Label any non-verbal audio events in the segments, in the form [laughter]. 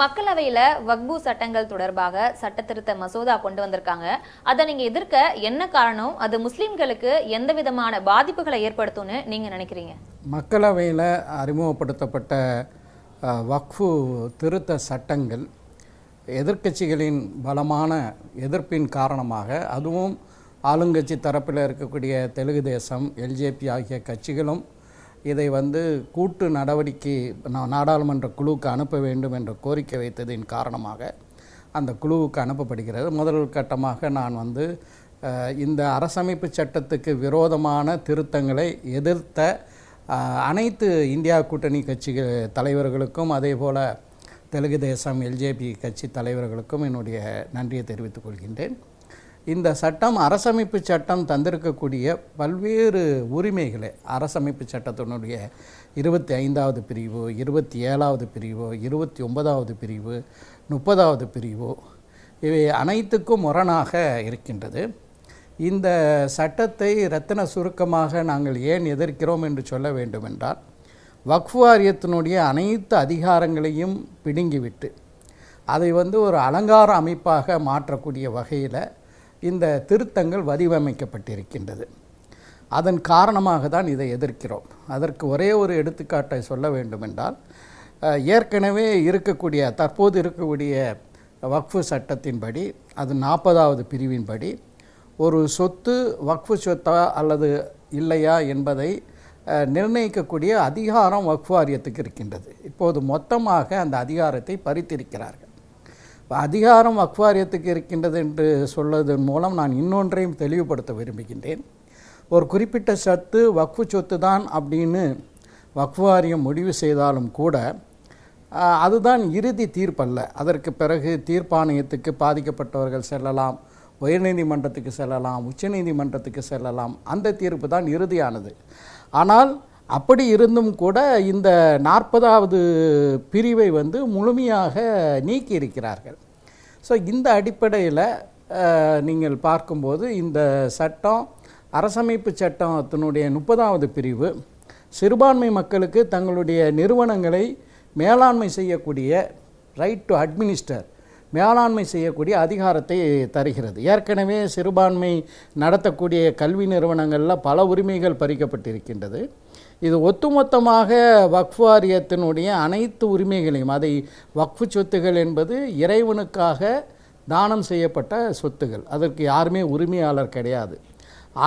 மக்களவையில வக்பு சட்டங்கள் தொடர்பாக சட்ட திருத்த மசோதா கொண்டு வந்திருக்காங்க. அதை நீங்க எதிர்க்க என்ன காரணம்? அது முஸ்லிம்களுக்கு எந்த விதமான பாதிப்புகளை ஏற்படுத்தும்னு நீங்க நினைக்கிறீங்க? மக்களவையில் அறிமுகப்படுத்தப்பட்ட வக்ஃபு திருத்த சட்டங்கள் எதிர்க்கட்சிகளின் பலமான எதிர்ப்பின் காரணமாக அதுவும் ஆளுங்கட்சி தரப்பில் இருக்கக்கூடிய தெலுங்கு தேசம் எல்ஜேபி ஆகிய கட்சிகளும் இதை வந்து கூட்டு நடவடிக்கை நாடாளுமன்ற குழுவுக்கு அனுப்ப வேண்டும் என்ற கோரிக்கை வைத்ததின் காரணமாக அந்த குழுவுக்கு அனுப்பப்படுகிறது. முதல் கட்டமாக நான் வந்து இந்த அரசமைப்பு சட்டத்துக்கு விரோதமான திருத்தங்களை எதிர்த்த அனைத்து இந்தியா கூட்டணி கட்சி தலைவர்களுக்கும் அதே போல் தெலுங்கு தேசம் எல்ஜேபி கட்சி தலைவர்களுக்கும் என்னுடைய நன்றியை தெரிவித்துக் கொள்கின்றேன். இந்த சட்டம் அரசமைப்பு சட்டம் தந்திருக்கக்கூடிய பல்வேறு உரிமைகளை அரசமைப்பு சட்டத்தினுடைய இருபத்தி ஐந்தாவது பிரிவு இருபத்தி ஏழாவது பிரிவு இருபத்தி ஒன்பதாவது பிரிவு முப்பதாவது பிரிவு இவை அனைத்துக்கும் முரணாக இருக்கின்றது. இந்த சட்டத்தை ரத்தின சுருக்கமாக நாங்கள் ஏன் எதிர்க்கிறோம் என்று சொல்ல வேண்டுமென்றால் வக்ஃப் வாரியத்தினுடைய அனைத்து அதிகாரங்களையும் பிடுங்கிவிட்டு அதை வந்து ஒரு அலங்கார அமைப்பாக மாற்றக்கூடிய வகையில் இந்த திருத்தங்கள் வடிவமைக்கப்பட்டிருக்கின்றது. அதன் காரணமாக தான் இதை எதிர்க்கிறோம். அதற்கு ஒரே ஒரு எடுத்துக்காட்டை சொல்ல வேண்டுமென்றால் ஏற்கனவே இருக்கக்கூடிய தற்போது இருக்கக்கூடிய வக்ஃபு சட்டத்தின்படி அது நாற்பதாவது பிரிவின்படி ஒரு சொத்து வக்ஃபு சொத்தா அல்லது இல்லையா என்பதை நிர்ணயிக்கக்கூடிய அதிகாரம் வக்ஃப் வாரியத்துக்கு இருக்கின்றது. இப்போது மொத்தமாக அந்த அதிகாரத்தை பறித்திருக்கிறார்கள். அதிகாரம் அக்வாரியத்துக்கு இருக்கின்றது என்று சொல்வதன் மூலம் நான் இன்னொன்றையும் தெளிவுபடுத்த விரும்புகின்றேன். ஒரு குறிப்பிட்ட சொத்து வக்ஃபு சொத்து தான் அப்படின்னு வக்வாரியம் முடிவு செய்தாலும் கூட அதுதான் இறுதி தீர்ப்பல்ல. அதற்கு பிறகு தீர்ப்பாணையத்துக்கு பாதிக்கப்பட்டவர்கள் செல்லலாம் உயர்நீதிமன்றத்துக்கு செல்லலாம் உச்சநீதிமன்றத்துக்கு செல்லலாம். அந்த தீர்ப்பு தான் இறுதியானது. ஆனால் அப்படி இருந்தும் கூட இந்த நாற்பதாவது பிரிவை வந்து முழுமையாக நீக்கி இருக்கிறார்கள் ஸோ இந்த அடிப்படையில் நீங்கள் பார்க்கும்போது இந்த சட்டம் அரசமைப்பு சட்டத்தினுடைய முப்பதாவது பிரிவு சிறுபான்மை மக்களுக்கு தங்களுடைய நிறுவனங்களை மேலாண்மை செய்யக்கூடிய ரைட் டு அட்மினிஸ்டர் மேலாண்மை செய்யக்கூடிய அதிகாரத்தை தருகிறது. ஏற்கனவே சிறுபான்மை நடத்தக்கூடிய கல்வி நிறுவனங்களில் பல உரிமைகள் பறிக்கப்பட்டிருக்கின்றது. இது ஒட்டுமொத்தமாக வக்ஃப் வாரியத்தினுடைய அனைத்து உரிமைகளையும் அதை வக்ஃபு சொத்துகள் என்பது இறைவனுக்காக தானம் செய்யப்பட்ட சொத்துகள். அதற்கு யாருமே உரிமையாளர் கிடையாது.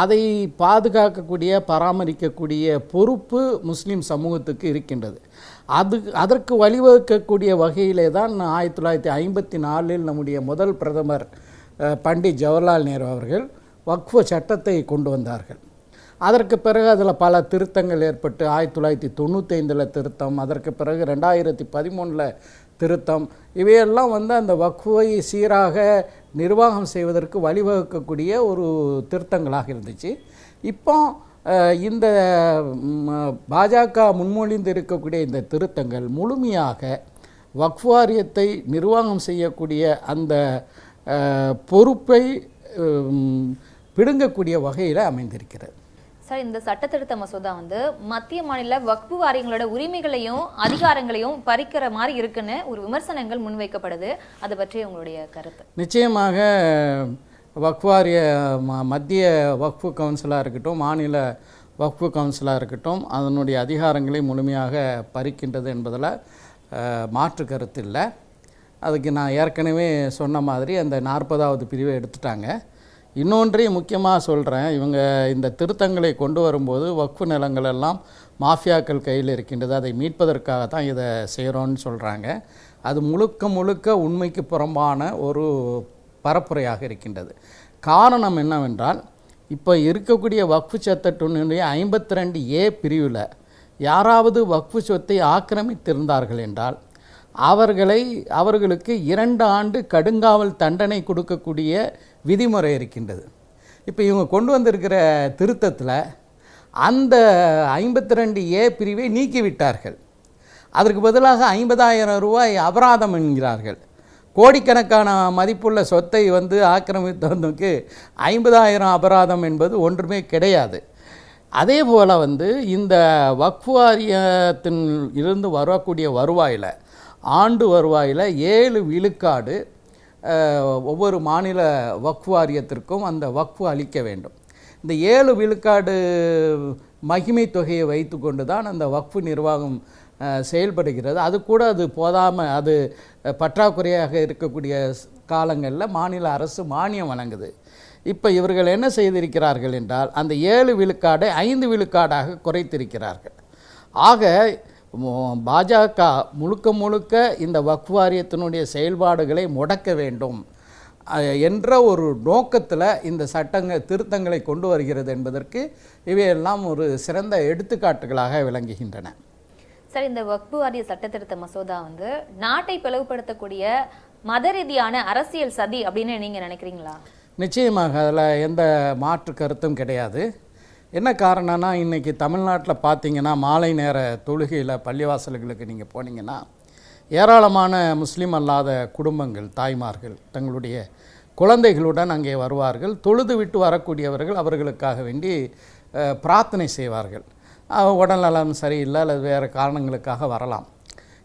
அதை பாதுகாக்கக்கூடிய பராமரிக்கக்கூடிய பொறுப்பு முஸ்லீம் சமூகத்துக்கு இருக்கின்றது. அது அதற்கு வழிவகுக்கக்கூடிய வகையிலே தான் ஆயிரத்தி தொள்ளாயிரத்தி ஐம்பத்தி நாலில் நம்முடைய முதல் பிரதமர் பண்டிட் ஜவஹர்லால் நேரு அவர்கள் வக்ஃபு சட்டத்தை கொண்டு வந்தார்கள். அதற்கு பிறகு அதில் பல திருத்தங்கள் ஏற்பட்டு ஆயிரத்தி தொள்ளாயிரத்தி தொண்ணூத்தைந்தில் திருத்தம் அதற்கு பிறகு ரெண்டாயிரத்தி பதிமூணில் திருத்தம். இவையெல்லாம் வந்து அந்த வக்ஃபை சீராக நிர்வாகம் செய்வதற்கு வழிவகுக்கக்கூடிய ஒரு திருத்தங்களாக இருந்துச்சு. இப்போ இந்த பாஜக முன்மொழிந்து இருக்கக்கூடிய இந்த திருத்தங்கள் முழுமையாக வக்ஃப் வாரியத்தை நிர்வாகம் செய்யக்கூடிய அந்த பொறுப்பை பிடுங்கக்கூடிய வகையில் அமைந்திருக்கிறது. சார் இந்த சட்டத்திருத்த மசோதா வந்து மத்திய மாநில வக்பு வாரியங்களோட உரிமைகளையும் அதிகாரங்களையும் பறிக்கிற மாதிரி இருக்குன்னு ஒரு விமர்சனங்கள் முன்வைக்கப்படுது அதை பற்றி உங்களுடைய கருத்து. நிச்சயமாக வக்வாரிய ம- மத்திய வக்ஃபு கவுன்சிலாக இருக்கட்டும் மாநில வக்ஃபு கவுன்சிலாக இருக்கட்டும் அதனுடைய அதிகாரங்களை முழுமையாக பறிக்கின்றது என்பதில் மாற்று கருத்து இல்லை. அதுக்கு நான் ஏற்கனவே சொன்ன மாதிரி அந்த நாற்பதாவது பிரிவை எடுத்துட்டாங்க. இன்னொன்றையும் முக்கியமாக சொல்கிறேன் இவங்க இந்த திருத்தங்களை கொண்டு வரும்போது வக்ஃபு நிலங்கள் எல்லாம் மாஃபியாக்கள் கையில் இருக்கின்றது. அதை மீட்பதற்காக தான் இதை செய்கிறோன்னு சொல்கிறாங்க அது முழுக்க முழுக்க உண்மைக்கு புறம்பான ஒரு பரப்புரையாக இருக்கின்றது. காரணம் என்னவென்றால் இப்போ இருக்கக்கூடிய வக்ஃபு சட்டத்தினுடைய ஐம்பத்தி ரெண்டு ஏ பிரிவில் யாராவது வக்ஃபு சொத்தை ஆக்கிரமித்திருந்தார்கள் என்றால் அவர்களை அவர்களுக்கு இரண்டு ஆண்டு கடுங்காவல் தண்டனை கொடுக்கக்கூடிய விதிமுறை இருக்கின்றது. இப்போ இவங்க கொண்டு வந்திருக்கிற திருத்தத்தில் அந்த ஐம்பத்தி ரெண்டு ஏ பிரிவை நீக்கிவிட்டார்கள். அதற்கு பதிலாக ஐம்பதாயிரம் ரூபாய் அபராதம் என்கிறார்கள். கோடிக்கணக்கான மதிப்புள்ள சொத்தை வந்து ஆக்கிரமித்தவனுக்கு ஐம்பதாயிரம் அபராதம் என்பது ஒன்றுமே கிடையாது. அதே போல் வந்து இந்த வக்ஃப் வாரியத்தின் இருந்து வரக்கூடிய வருவாயில் ஆண்டு வருவாயில் ஏழு விழுக்காடு ஒவ்வொரு மாநில வக்ஃப் வாரியத்திற்கும் அந்த வக்ஃபு அளிக்க வேண்டும். இந்த ஏழு விழுக்காடு மகிமை தொகையை வைத்துக்கொண்டு தான் அந்த வக்ஃபு நிர்வாகம் செயல்படுகிறது. அது கூட அது போதாமல் அது பற்றாக்குறையாக இருக்கக்கூடிய காலங்களில் மாநில அரசு மானியம் வழங்குது. இப்போ இவர்கள் என்ன செய்திருக்கிறார்கள் என்றால் அந்த ஏழு விழுக்காடை ஐந்து விழுக்காடாக குறைத்திருக்கிறார்கள். ஆக பாஜக முழுக்க முழுக்க இந்த வக்ஃப் வாரியத்தினுடைய செயல்பாடுகளை முடக்க வேண்டும். என்ற ஒரு நோக்கத்தில் இந்த சட்டங்கள் திருத்தங்களை கொண்டு வருகிறது என்பதற்கு இவையெல்லாம் ஒரு சிறந்த எடுத்துக்காட்டுகளாக விளங்குகின்றன. சார் இந்த வக்பு வாரிய சட்டத்திருத்த மசோதா வந்து நாட்டை பிளவுபடுத்தக்கூடிய மத ரீதியான அரசியல் சதி அப்படின்னு நீங்க நினைக்கிறீங்களா? நிச்சயமாக அதில் எந்த மாற்று கருத்தும் கிடையாது. என்ன காரணம்னா இன்றைக்கி தமிழ்நாட்டில் பார்த்தீங்கன்னா மாலை நேர தொழுகையில் பள்ளிவாசல்களுக்கு நீங்கள் போனீங்கன்னா ஏராளமான முஸ்லீம் அல்லாத குடும்பங்கள் தாய்மார்கள் தங்களுடைய குழந்தைகளுடன் அங்கே வருவார்கள். தொழுது விட்டு வரக்கூடியவர்கள் அவர்களுக்காக வேண்டி பிரார்த்தனை செய்வார்கள். உடல்நலம் சரியில்லை அல்லது வேறு காரணங்களுக்காக வரலாம்.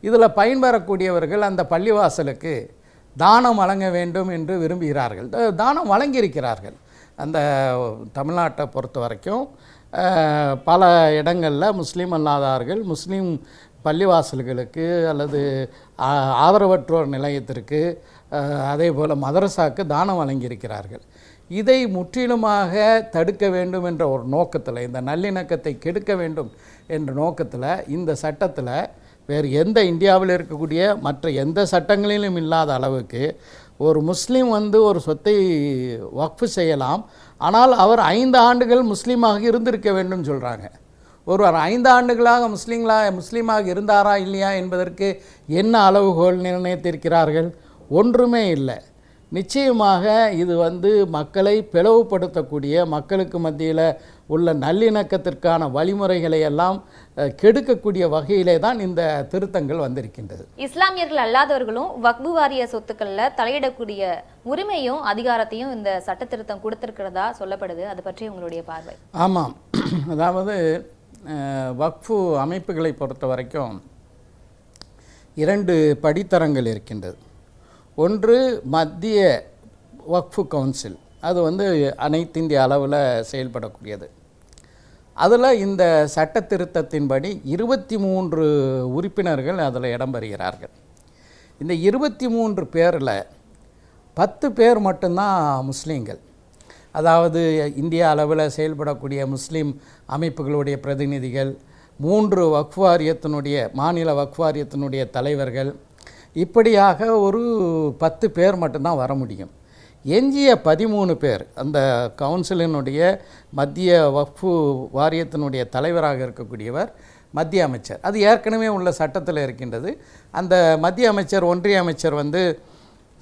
இதில் பயன்பெறக்கூடியவர்கள் அந்த பள்ளிவாசலுக்கு தானம் வழங்க வேண்டும் என்று விரும்புகிறார்கள். த- தானம் வழங்கியிருக்கிறார்கள். அந்த தமிழ்நாட்டை பொறுத்த வரைக்கும் பல இடங்களில் முஸ்லீம் அல்லாதார்கள் முஸ்லீம் பள்ளிவாசல்களுக்கு அல்லது ஆ- ஆதரவற்றோர் நிலையத்திற்கு அதே போல் மதரசாக்கு தானம் வழங்கியிருக்கிறார்கள். இதை முற்றிலுமாக தடுக்க வேண்டும் என்ற ஒரு நோக்கத்தில் இந்த நல்லிணக்கத்தை கெடுக்க வேண்டும் என்ற நோக்கத்தில் இந்த சட்டத்தில் வேறு எந்த இந்தியாவில் இருக்கக்கூடிய மற்ற எந்த சட்டங்களிலும் இல்லாத அளவுக்கு ஒரு முஸ்லீம் வந்து ஒரு சொத்தை வக்ஃபு செய்யலாம் ஆனால் அவர் ஐந்து ஆண்டுகள் முஸ்லீமாக இருந்திருக்க வேண்டும் சொல்கிறாங்க ஒருவர் ஐந்து ஆண்டுகளாக முஸ்லீம்களா முஸ்லீமாக இருந்தாரா இல்லையா என்பதற்கு என்ன அளவுகோல் நிர்ணயித்திருக்கிறார்கள்? ஒன்றுமே இல்லை. நிச்சயமாக இது வந்து மக்களை பிளவுபடுத்தக்கூடிய மக்களுக்கு மத்தியில் உள்ள நல்லிணக்கத்திற்கான வழிமுறைகளை எல்லாம் கெடுக்கக்கூடிய வகையிலே தான் இந்த திருத்தங்கள் வந்திருக்கின்றது. இஸ்லாமியர்கள் அல்லாதவர்களும் வக்பு வாரிய சொத்துக்கள்ல தலையிடக்கூடிய உரிமையும் அதிகாரத்தையும் இந்த சட்ட திருத்தம் கொடுத்திருக்கிறதா சொல்லப்படுது. அது பற்றி உங்களுடைய பார்வை. ஆமாம். [clears throat] அதாவது வக்ஃபு அமைப்புகளை பொறுத்த வரைக்கும் இரண்டு படித்தரங்கள் இருக்கின்றது. ஒன்று மத்திய வக்ஃபு கவுன்சில். அது வந்து அனைத்து இந்திய அளவில் செயல்படக்கூடியது. அதில் இந்த சட்ட திருத்தத்தின்படி இருபத்தி மூன்று உறுப்பினர்கள் அதில் இடம்பெறுகிறார்கள் இந்த இருபத்தி மூன்று பேரில் பத்து பேர் மட்டும்தான் முஸ்லீம்கள். அதாவது இந்திய அளவில் செயல்படக்கூடிய முஸ்லீம் அமைப்புகளுடைய பிரதிநிதிகள் மூன்று வக்ஃப் வாரியத்தினுடைய மாநில வக்ஃப் வாரியத்தினுடைய தலைவர்கள் இப்படியாக ஒரு பத்து பேர் மட்டும்தான் வர முடியும். எஞ்சிய பதிமூணு பேர் அந்த கவுன்சிலினுடைய மத்திய வக்ஃபு வாரியத்தினுடைய தலைவராக இருக்கக்கூடியவர் மத்திய அமைச்சர். அது ஏற்கனவே உள்ள சட்டத்தில் இருக்கின்றது. அந்த மத்திய அமைச்சர் ஒன்றிய அமைச்சர் வந்து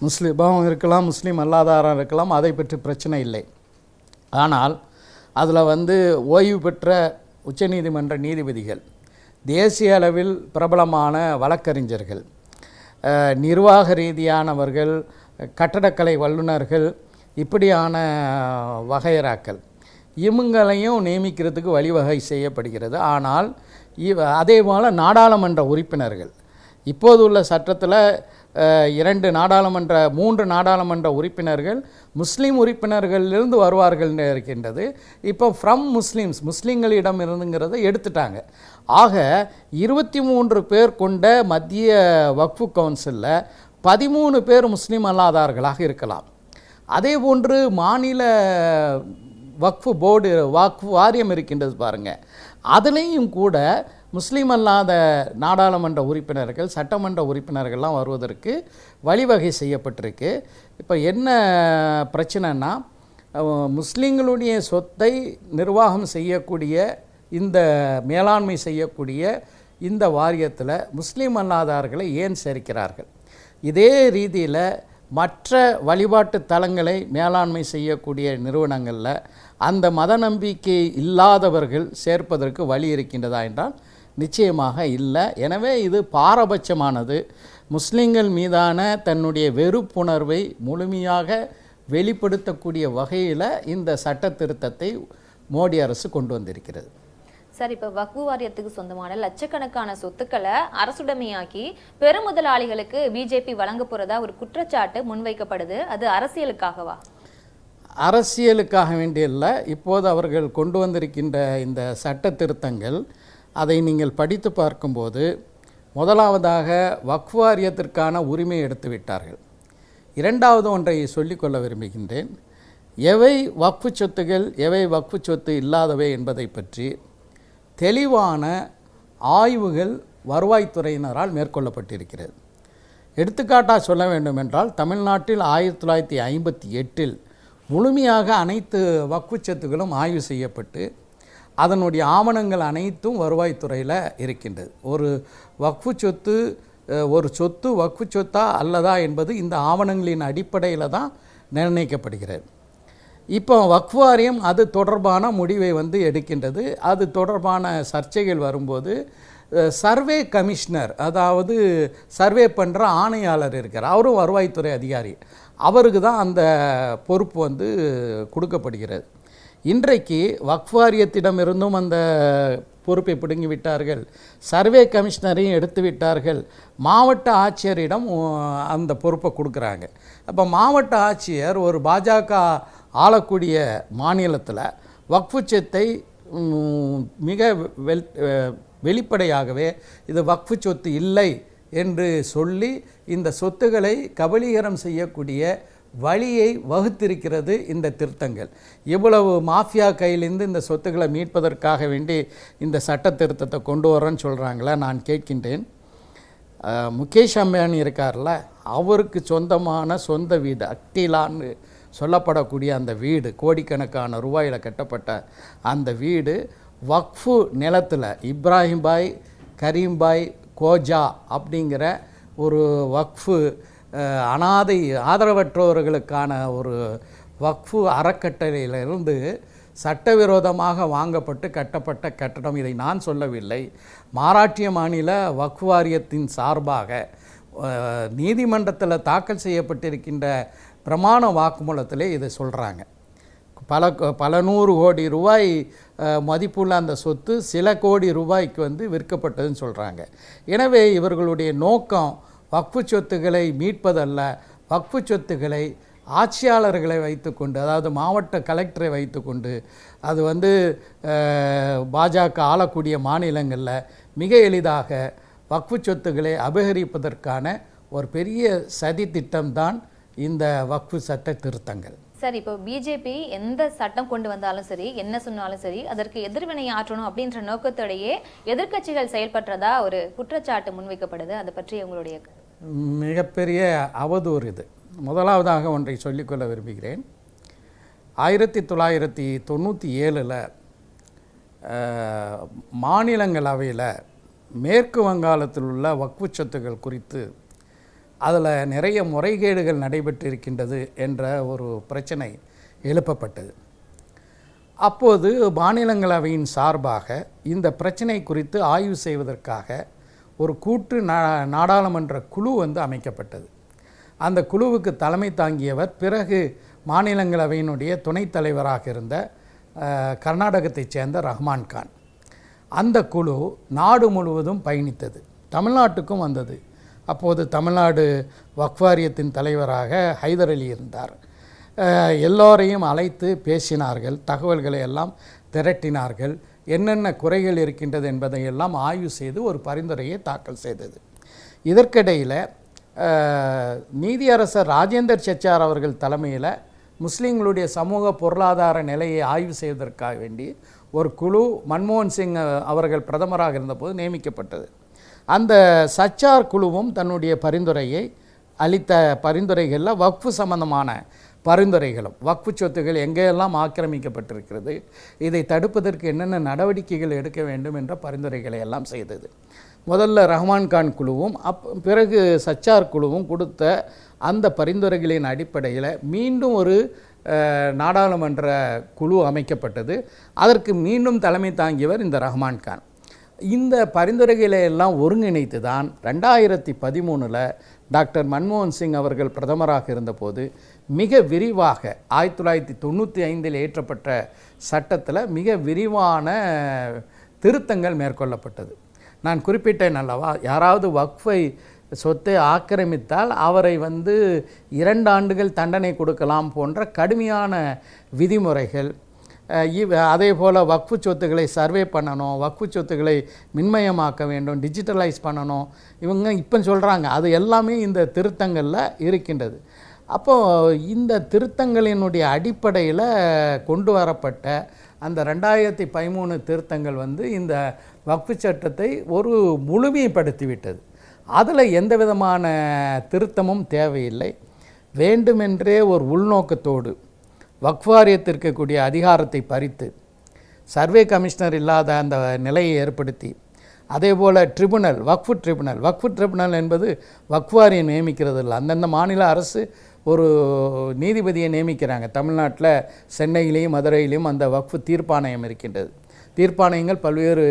முஸ்லீமாகவும் இருக்கலாம் முஸ்லீம் அல்லாதாரம் இருக்கலாம் அதை பற்றி பிரச்சனை இல்லை. ஆனால் அதில் வந்து ஓய்வு பெற்ற உச்சநீதிமன்ற நீதிபதிகள் தேசிய அளவில் பிரபலமான வழக்கறிஞர்கள் நிர்வாக ரீதியானவர்கள் கட்டடக்கலை வல்லுநர்கள் இப்படியான வகையராக்கள். இவங்களையும் நியமிக்கிறதுக்கு வழிவகை செய்யப்படுகிறது. ஆனால் இவ அதே போல் நாடாளுமன்ற உறுப்பினர்கள். இப்போது உள்ள சட்டத்தில் இரண்டு நாடாளுமன்ற மூன்று நாடாளுமன்ற உறுப்பினர்கள் முஸ்லீம் உறுப்பினர்களிலிருந்து வருவார்கள் இருக்கின்றது இப்போ ஃப்ரம் முஸ்லீம்ஸ் முஸ்லீம்களிடம் இருந்துங்கிறத எடுத்துட்டாங்க. ஆக இருபத்தி மூன்று பேர் கொண்ட மத்திய வக்ஃபு கவுன்சிலில் பதிமூணு பேர் முஸ்லீம் அல்லாதார்களாக இருக்கலாம். அதே போன்று மாநில வக்ஃபு போர்டு வக்ஃபு வாரியம் இருக்கின்றது பாருங்கள் அதுலேயும் கூட முஸ்லீம் அல்லாத நாடாளுமன்ற உறுப்பினர்கள் சட்டமன்ற உறுப்பினர்கள்லாம் வருவதற்கு வழிவகை செய்யப்பட்டிருக்கு. இப்போ என்ன பிரச்சனைனா முஸ்லீம்களுடைய சொத்தை நிர்வாகம் செய்யக்கூடிய இந்த மேலாண்மை செய்யக்கூடிய இந்த வாரியத்தில் முஸ்லீம் அல்லாதார்களை ஏன் சேர்க்கிறார்கள்? இதே ரீதியில் மற்ற வழிபாட்டு தலங்களை மேலாண்மை செய்யக்கூடிய நிறுவனங்களில் அந்த மத நம்பிக்கை இல்லாதவர்கள் சேர்ப்பதற்கு வழி இருக்கின்றதா என்றால் நிச்சயமாக இல்லை. எனவே இது பாரபட்சமானது. முஸ்லீம்கள் மீதான தன்னுடைய வெறுப்புணர்வை முழுமையாக வெளிப்படுத்தக்கூடிய வகையில் இந்த சட்ட திருத்தத்தை மோடி அரசு கொண்டு வந்திருக்கிறது. சார் இப்ப வக்பு வாரியத்துக்கு சொந்தமான லட்சக்கணக்கான சொத்துக்களை அரசுடைமையாக்கி பெருமுதலாளிகளுக்கு பிஜேபி வழங்க போறதா ஒரு குற்றச்சாட்டு முன்வைக்கப்படுது. அது அரசியலுக்காகவா? அரசியலுக்காக வேண்டியல்ல இப்போது அவர்கள் கொண்டு வந்திருக்கின்ற இந்த சட்ட திருத்தங்கள் அதை நீங்கள் படித்து பார்க்கும்போது முதலாவதாக வக்வாரியத்திற்கான உரிமை எடுத்து விட்டார்கள். இரண்டாவது ஒன்றை சொல்லிக்கொள்ள விரும்புகின்றேன். எவை வக்ஃபு சொத்துகள் எவை வக்ஃபு சொத்து இல்லாதவை என்பதை பற்றி தெளிவான ஆய்வுகள் வருவாய்த்துறையினரால் மேற்கொள்ளப்பட்டிருக்கிறது. எடுத்துக்காட்டாக சொல்ல வேண்டும் என்றால் தமிழ்நாட்டில் ஆயிரத்தி தொள்ளாயிரத்தி ஐம்பத்தி எட்டில் முழுமையாக அனைத்து வக்குச்சத்துகளும் ஆய்வு செய்யப்பட்டு அதனுடைய ஆவணங்கள் அனைத்தும் வருவாய்த்துறையில் இருக்கின்றது. ஒரு வக்ஃபு சொத்து ஒரு சொத்து வக்ஃபு சொத்தா அல்லதா என்பது இந்த ஆவணங்களின் அடிப்படையில் தான் நிர்ணயிக்கப்படுகிறது. இப்போ வக்ஃப் வாரியம் அது தொடர்பான முடிவை வந்து எடுக்கின்றது. அது தொடர்பான சர்ச்சைகள் வரும்போது சர்வே கமிஷனர் அதாவது சர்வே பண்ணுற ஆணையாளர் இருக்கார். அவரும் வருவாய்த்துறை அதிகாரி. அவருக்கு தான் அந்த பொறுப்பு வந்து கொடுக்கப்படுகிறது. இன்றைக்கு வக்ஃப் வாரியத்திடமிருந்தும் அந்த பொறுப்பை பிடுங்கி விட்டார்கள். சர்வே கமிஷனரையும் எடுத்து விட்டார்கள். மாவட்ட ஆட்சியரிடம் அந்த பொறுப்பை கொடுக்குறாங்க. அப்போ மாவட்ட ஆட்சியர் ஒரு பாஜக ஆளக்கூடிய மாநிலத்தில் வக்ஃபு சொத்தை மிக வெல் வெளிப்படையாகவே இது வக்ஃபு சொத்து இல்லை என்று சொல்லி இந்த சொத்துக்களை கபலீகரம் செய்யக்கூடிய வழியை வகுத்திருக்கிறது இந்த திருத்தங்கள். இவ்வளவு மாஃபியா கையிலிருந்து இந்த சொத்துக்களை மீட்பதற்காக வேண்டி இந்த சட்ட திருத்தத்தை கொண்டு வரோன்னு சொல்கிறாங்களே நான் கேட்கின்றேன். முகேஷ் அம்பானி இருக்கார்ல அவருக்கு சொந்தமான சொந்த வீடு அக்டிலான்னு சொல்லப்படக்கூடிய அந்த வீடு கோடிக்கணக்கான ரூபாயில் கட்டப்பட்ட அந்த வீடு வக்ஃபு நிலத்தில் இப்ராஹிம் பாய் கோஜா அப்படிங்கிற ஒரு வக்ஃபு அனாதை ஆதரவற்றவர்களுக்கான ஒரு வக்ஃபு அறக்கட்டளையிலிருந்து சட்டவிரோதமாக வாங்கப்பட்டு கட்டப்பட்ட கட்டடம். இதை நான் சொல்லவில்லை. மாராட்டிய மாநில வக்ஃபு வாரியத்தின் சார்பாக நீதிமன்றத்தில் தாக்கல் செய்யப்பட்டிருக்கின்ற பிரமாண வாக்குமூலத்திலே இதை சொல்கிறாங்க பல பல நூறு கோடி ரூபாய் மதிப்புள்ள அந்த சொத்து சில கோடி ரூபாய்க்கு வந்து விற்கப்பட்டதுன்னு சொல்கிறாங்க எனவே இவர்களுடைய நோக்கம் வக்ஃபு சொத்துக்களை மீட்பதல்ல வக்ஃபு சொத்துக்களை ஆட்சியாளர்களை வைத்துக்கொண்டு அதாவது மாவட்ட கலெக்டரை வைத்துக்கொண்டு அது வந்து பாஜக ஆளக்கூடிய மாநிலங்களில் மிக எளிதாக வக்ஃபு சொத்துக்களை அபகரிப்பதற்கான ஒரு பெரிய சதி திட்டம்தான் இந்த வக்ஃபு சட்ட திருத்தங்கள். சார் இப்போ பிஜேபி எந்த சட்டம் கொண்டு வந்தாலும் சரி என்ன சொன்னாலும் சரி அதற்கு எதிர்வினை ஆற்றணும் அப்படின்ற நோக்கத்தோடையே எதிர்க்கட்சிகள் செயல்படுறதா ஒரு குற்றச்சாட்டு முன்வைக்கப்படுது அதை பற்றி உங்களுடைய மிகப்பெரிய அவதூறு இது. முதலாவதாக ஒன்றை சொல்லிக்கொள்ள விரும்புகிறேன். ஆயிரத்தி தொள்ளாயிரத்தி தொண்ணூற்றி ஏழில் மாநிலங்களவையில் மேற்கு வங்காளத்தில் உள்ள வக்ஃபு சொத்துகள் குறித்து அதில் நிறைய முறைகேடுகள் நடைபெற்றிருக்கின்றது என்ற ஒரு பிரச்சனை எழுப்பப்பட்டது. அப்போது மாநிலங்களவையின் சார்பாக இந்த பிரச்சனை குறித்து ஆய்வு செய்வதற்காக ஒரு கூட்டு நா நாடாளுமன்ற குழு வந்து அமைக்கப்பட்டது. அந்த குழுவுக்கு தலைமை தாங்கியவர் பிறகு மாநிலங்களவையினுடைய துணைத் தலைவராக இருந்த கர்நாடகத்தைச் சேர்ந்த ரஹ்மான் கான். அந்த குழு நாடு முழுவதும் பயணித்தது. தமிழ்நாட்டுக்கும் வந்தது. அப்போது தமிழ்நாடு வக்வாரியத்தின் தலைவராக ஹைதர் அலி இருந்தார். எல்லோரையும் அழைத்து பேசினார்கள் தகவல்களை எல்லாம் திரட்டினார்கள். என்னென்ன குறைகள் இருக்கின்றது என்பதையெல்லாம் ஆய்வு செய்து ஒரு பரிந்துரையை தாக்கல் செய்தது. இதற்கிடையில் நீதியரசர் ராஜேந்தர் செச்சார் அவர்கள் தலைமையில் முஸ்லீம்களுடைய சமூக பொருளாதார நிலையை ஆய்வு செய்வதற்காக வேண்டி ஒரு குழு மன்மோகன் சிங் அவர்கள் பிரதமராக இருந்தபோது நியமிக்கப்பட்டது. அந்த சச்சார் குழுவும் தன்னுடைய பரிந்துரையை அளித்த பரிந்துரைகளில் வக்ஃபு சம்பந்தமான பரிந்துரைகளும் வக்ஃபு சொத்துகள் எங்கெல்லாம் ஆக்கிரமிக்கப்பட்டிருக்கிறது இதை தடுப்பதற்கு என்னென்ன நடவடிக்கைகள் எடுக்க வேண்டும் என்ற பரிந்துரைகளை எல்லாம் செய்தது. முதல்ல ரஹ்மான் கான் குழுவும் அப் பிறகு சச்சார் குழுவும் கொடுத்த அந்த பரிந்துரைகளின் அடிப்படையில் மீண்டும் ஒரு நாடாளுமன்ற குழு அமைக்கப்பட்டது. அதற்கு மீண்டும் தலைமை தாங்கியவர் இந்த ரஹ்மான் கான். இந்த பரிந்துரைகளை எல்லாம் ஒருங்கிணைத்து தான் ரெண்டாயிரத்தி பதிமூணில் டாக்டர் மன்மோகன் சிங் அவர்கள் பிரதமராக இருந்தபோது மிக விரிவாக ஆயிரத்தி தொள்ளாயிரத்தி தொண்ணூற்றி ஐந்தில் ஏற்றப்பட்ட சட்டத்தில் மிக விரிவான திருத்தங்கள் மேற்கொள்ளப்பட்டது. நான் குறிப்பிட்டேன் அல்லவா யாராவது வக்ஃபை சொத்தை ஆக்கிரமித்தால் அவரை வந்து இரண்டு ஆண்டுகள் தண்டனை கொடுக்கலாம் போன்ற கடுமையான விதிமுறைகள் அதே போல் வக்ஃபு சொத்துக்களை சர்வே பண்ணணும் வக்ஃபு சொத்துக்களை மின்மயமாக்க வேண்டும் டிஜிட்டலைஸ் பண்ணணும். இவங்க இப்போ சொல்கிறாங்க அது எல்லாமே இந்த திருத்தங்களில் இருக்கின்றது. அப்போது இந்த திருத்தங்களினுடைய அடிப்படையில் கொண்டு வரப்பட்ட அந்த ரெண்டாயிரத்தி பதிமூணு திருத்தங்கள் வந்து இந்த வக்ஃபு சட்டத்தை ஒரு முழுமைப்படுத்திவிட்டது. அதில் எந்த விதமான திருத்தமும் தேவையில்லை. வேண்டுமென்றே ஒரு உள்நோக்கத்தோடு வக்ஃப் இருக்கக்கூடிய அதிகாரத்தை பறித்து சர்வே கமிஷனர் இல்லாத அந்த நிலையை ஏற்படுத்தி அதே போல் ட்ரிபுனல் வக்ஃபு ட்ரிபுனல். வக்ஃபு ட்ரிபுனல் என்பது வக்ஃப் நியமிக்கிறது இல்லை. அந்தந்த மாநில அரசு ஒரு நீதிபதியை நியமிக்கிறாங்க. தமிழ்நாட்டில் சென்னையிலையும் மதுரையிலையும் அந்த வக்ஃபு தீர்ப்பாணையம் இருக்கின்றது. தீர்ப்பாணையங்கள் பல்வேறு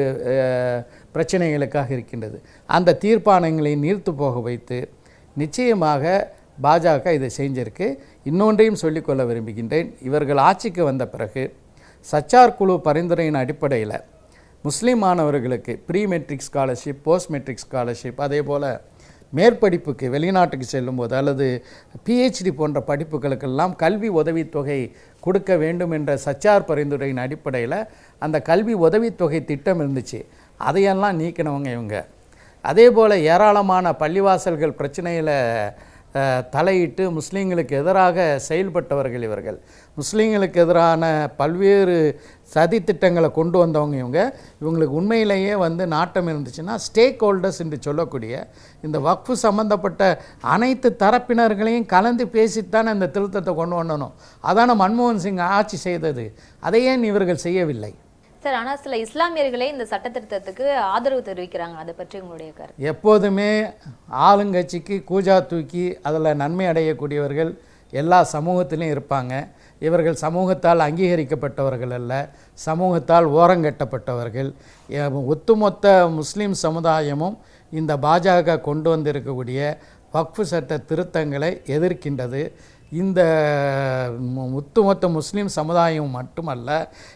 பிரச்சனைகளுக்காக இருக்கின்றது. அந்த தீர்ப்பாணையங்களை நீர்த்து போக வைத்து நிச்சயமாக பாஜக இதை செஞ்சிருக்கு. இன்னொன்றையும் சொல்லிக்கொள்ள விரும்புகின்றேன். இவர்கள் ஆட்சிக்கு வந்த பிறகு சச்சார் குழு பரிந்துரையின் அடிப்படையில் முஸ்லீம் மாணவர்களுக்கு pre matric scholarship post matric scholarship அதே போல் மேற்படிப்புக்கு வெளிநாட்டுக்கு செல்லும்போது அல்லது பிஹெச்டி போன்ற படிப்புகளுக்கெல்லாம் கல்வி உதவித்தொகை கொடுக்க வேண்டும் என்ற சச்சார் பரிந்துரையின் அடிப்படையில் அந்த கல்வி உதவித்தொகை திட்டம் இருந்துச்சு. அதையெல்லாம் நீக்கினவங்க இவங்க. அதே போல் ஏராளமான பள்ளிவாசல்கள் பிரச்சனையில் தலையிட்டு முஸ்லீம்களுக்கு எதிராக செயல்பட்டவர்கள் இவர்கள். முஸ்லீம்களுக்கு எதிரான பல்வேறு சதித்திட்டங்களை கொண்டு வந்தவங்க இவங்க. இவங்களுக்கு உண்மையிலேயே வந்து நாட்டம் இருந்துச்சுன்னா ஸ்டேக் ஹோல்டர்ஸ் என்று சொல்லக்கூடிய இந்த வக்ஃபு சம்மந்தப்பட்ட அனைத்து தரப்பினர்களையும் கலந்து பேசித்தான் இந்த திருத்தத்தை கொண்டு வரணும் அதான மன்மோகன் சிங் ஆட்சி செய்தது. அதை ஏன் இவர்கள் செய்யவில்லை. சார் ஆனால் சில இஸ்லாமியர்களே இந்த சட்ட திருத்தத்துக்கு ஆதரவு தெரிவிக்கிறாங்க. அதை பற்றி உங்களுடைய கருத்து? எப்போதுமே ஆளுங்கட்சிக்கு கூஜா தூக்கி அதில் நன்மை அடையக்கூடியவர்கள் எல்லா சமூகத்திலையும் இருப்பாங்க. இவர்கள் சமூகத்தால் அங்கீகரிக்கப்பட்டவர்கள் அல்ல சமூகத்தால் ஓரங்கட்டப்பட்டவர்கள் ஒத்துமொத்த ஒட்டுமொத்த முஸ்லீம் சமுதாயமும் இந்த பாஜக கொண்டு வந்திருக்கக்கூடிய வக்ஃபு சட்ட திருத்தங்களை எதிர்க்கின்றது. இந்த ஒத்துமொத்த ஒட்டுமொத்த முஸ்லீம் சமுதாயம் மட்டுமல்ல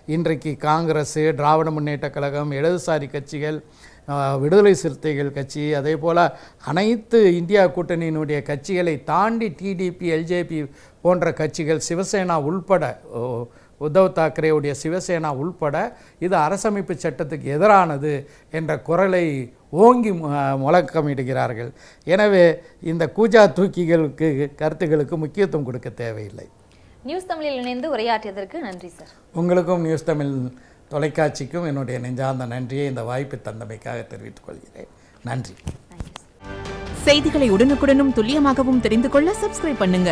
இன்றைக்கு காங்கிரஸ் திராவிட முன்னேற்றக் கழகம் இடதுசாரி கட்சிகள் விடுதலை சிறுத்தைகள் கட்சி அதே போல் அனைத்து இந்தியா கூட்டணியினுடைய கட்சிகளை தாண்டி டிடிபி எல்ஜேபி போன்ற கட்சிகள் சிவசேனா உள்பட ஓ, உத்தவ் தாக்கரேவுடைய சிவசேனா உள்பட இது அரசமைப்பு சட்டத்துக்கு எதிரானது என்ற குரலை ஓங்கி முழக்கமிடுகிறார்கள். எனவே இந்த கூஜா தூக்கிகளுக்கு கருத்துக்களுக்கு முக்கியத்துவம் கொடுக்க தேவையில்லை. நியூஸ் தமிழில் இணைந்து உரையாற்றியதற்கு நன்றி சார். உங்களுக்கும் நியூஸ் தமிழ் தொலைக்காட்சிக்கும் என்னுடைய நெஞ்சார்ந்த நன்றியை இந்த வாய்ப்பு தந்தமைக்காக தெரிவித்துக் கொள்கிறேன். நன்றி. செய்திகளை உடனுக்குடனும் துல்லியமாகவும் தெரிந்து கொள்ள சப்ஸ்கிரைப் பண்ணுங்க.